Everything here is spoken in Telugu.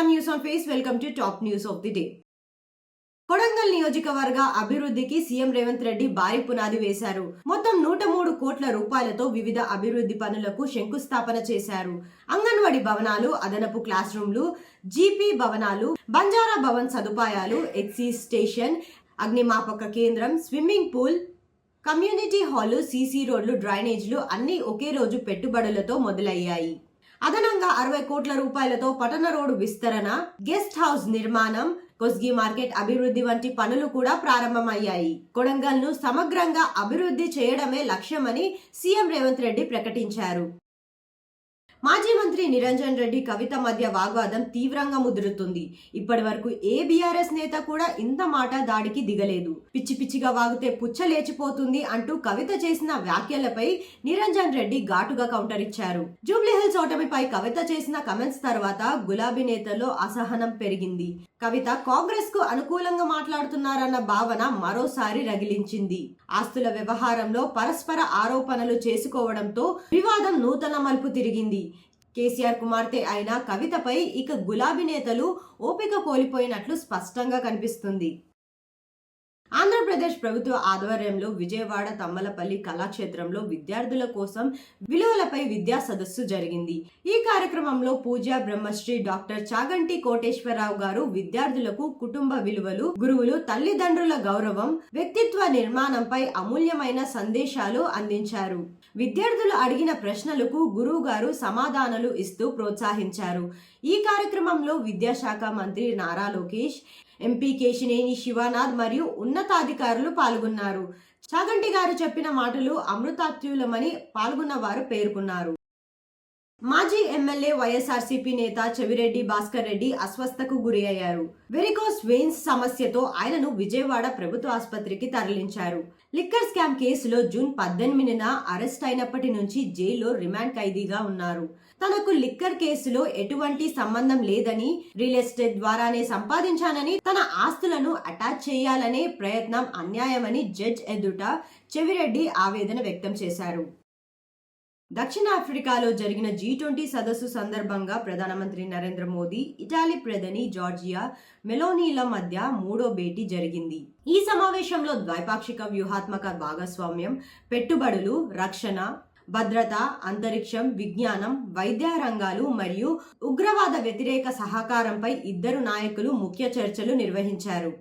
Namaskar news on face welcome to top news of the day Kodangal నియోజకవర్గ అభివృద్ధికి సీఎం రేవంత్ రెడ్డి భారీ పునాది వేశారు. మొత్తం నూట మూడు కోట్ల రూపాయలతో వివిధ అభివృద్ధి పనులకు శంకుస్థాపన చేశారు. అంగన్వాడీ భవనాలు అదనపు క్లాస్ రూమ్లు జీపీ భవనాలు బంజారా భవన్ సదుపాయాలు ఎక్సీ స్టేషన్ అగ్నిమాపక కేంద్రం swimming pool community hall CC రోడ్లు డ్రైనేజ్లు అన్నీ ఒకే రోజు పెట్టుబడులతో మొదలయ్యాయి. అదనంగా అరవై కోట్ల రూపాయలతో పట్టణ రోడ్డు విస్తరణ గెస్ట్ హౌస్ నిర్మాణం కొస్గి మార్కెట్ అభివృద్ధి వంటి పనులు కూడా ప్రారంభమయ్యాయి. కొడంగల్ను సమగ్రంగా అభివృద్ధి చేయడమే లక్ష్యమని సీఎం రేవంత్ రెడ్డి ప్రకటించారు. మాజీ మంత్రి నిరంజన్ రెడ్డి కవిత మధ్య వాగ్వాదం తీవ్రంగా ముదురుతుంది. ఇప్పటి వరకు ఏ బీఆర్ఎస్ నేత కూడా ఇంత మాట దాడికి దిగలేదు. పిచ్చి పిచ్చిగా వాగితే పుచ్చలేచిపోతుంది అంటూ కవిత చేసిన వ్యాఖ్యలపై నిరంజన్ రెడ్డి ఘాటుగా కౌంటర్ ఇచ్చారు. జూబ్లీహిల్స్ ఓటమిపై కవిత చేసిన కమెంట్స్ తర్వాత గులాబీ నేతల్లో అసహనం పెరిగింది. కవిత కాంగ్రెస్కు అనుకూలంగా మాట్లాడుతున్నారన్న భావన మరోసారి రగిలించింది. ఆస్తుల వ్యవహారంలో పరస్పర ఆరోపణలు చేసుకోవడంతో వివాదం నూతన మలుపు తిరిగింది. కేసీఆర్ కుమార్తె అయిన కవితపై ఇక గులాబీ నేతలు ఓపిక కోల్పోయినట్లు స్పష్టంగా కనిపిస్తుంది. ఆంధ్రప్రదేశ్ ప్రభుత్వ ఆధ్వర్యంలో విజయవాడ తమ్మలపల్లి కళాక్షేత్రంలో విద్యార్థుల కోసం విలువలపై విద్యా సదస్సు జరిగింది. ఈ కార్యక్రమంలో పూజ బ్రహ్మశ్రీ డాక్టర్ చాగంటి కోటేశ్వరరావు గారు విద్యార్థులకు కుటుంబ విలువలు గురువులు తల్లిదండ్రుల గౌరవం వ్యక్తిత్వ నిర్మాణంపై అమూల్యమైన సందేశాలు అందించారు. విద్యార్థులు అడిగిన ప్రశ్నలకు గురువు గారు సమాధానాలు ఇస్తూ ప్రోత్సహించారు. ఈ కార్యక్రమంలో విద్యాశాఖ మంత్రి నారా లోకేష్ ఎంపీ కేశినేని శివనాథ్ మరియు ఉన్నతాధికారులు పాల్గొన్నారు. చాగంటి గారు చెప్పిన మాటలు అమృతాత్యులమని పాల్గొన్న వారు పేర్కొన్నారు. మాజీ ఎమ్మెల్యే వైఎస్ఆర్సీపీ నేత చెవిరెడ్డి భాస్కర్ రెడ్డి అస్వస్థకు గురి అయ్యారు. వెరికోస్ వెయిన్స్ సమస్యతో ఆయనను విజయవాడ ప్రభుత్వ ఆసుపత్రికి తరలించారు. లిక్కర్ స్కామ్ కేసులో జూన్ పద్దెనిమిదిన అరెస్ట్ అయినప్పటి నుంచి జైల్లో రిమాండ్ ఖైదీగా ఉన్నారు. తనకు లిక్కర్ కేసులో ఎటువంటి సంబంధం లేదని రియల్ ఎస్టేట్ ద్వారానే సంపాదించానని తన ఆస్తులను అటాచ్ చేయాలనే ప్రయత్నం అన్యాయమని జడ్జ్ ఎదుట చెవిరెడ్డి ఆవేదన వ్యక్తం చేశారు. దక్షిణాఫ్రికాలో జరిగిన జీ ట్వంటీ సదస్సు సందర్భంగా ప్రధానమంత్రి నరేంద్ర మోదీ ఇటాలీ ప్రధాని జార్జియా మెలోనీల మధ్య మూడో భేటీ జరిగింది. ఈ సమావేశంలో ద్వైపాక్షిక వ్యూహాత్మక భాగస్వామ్యం పెట్టుబడులు రక్షణ భద్రత అంతరిక్షం విజ్ఞానం వైద్య రంగాలు మరియు ఉగ్రవాద వ్యతిరేక సహకారంపై ఇద్దరు నాయకులు ముఖ్య చర్చలు నిర్వహించారు.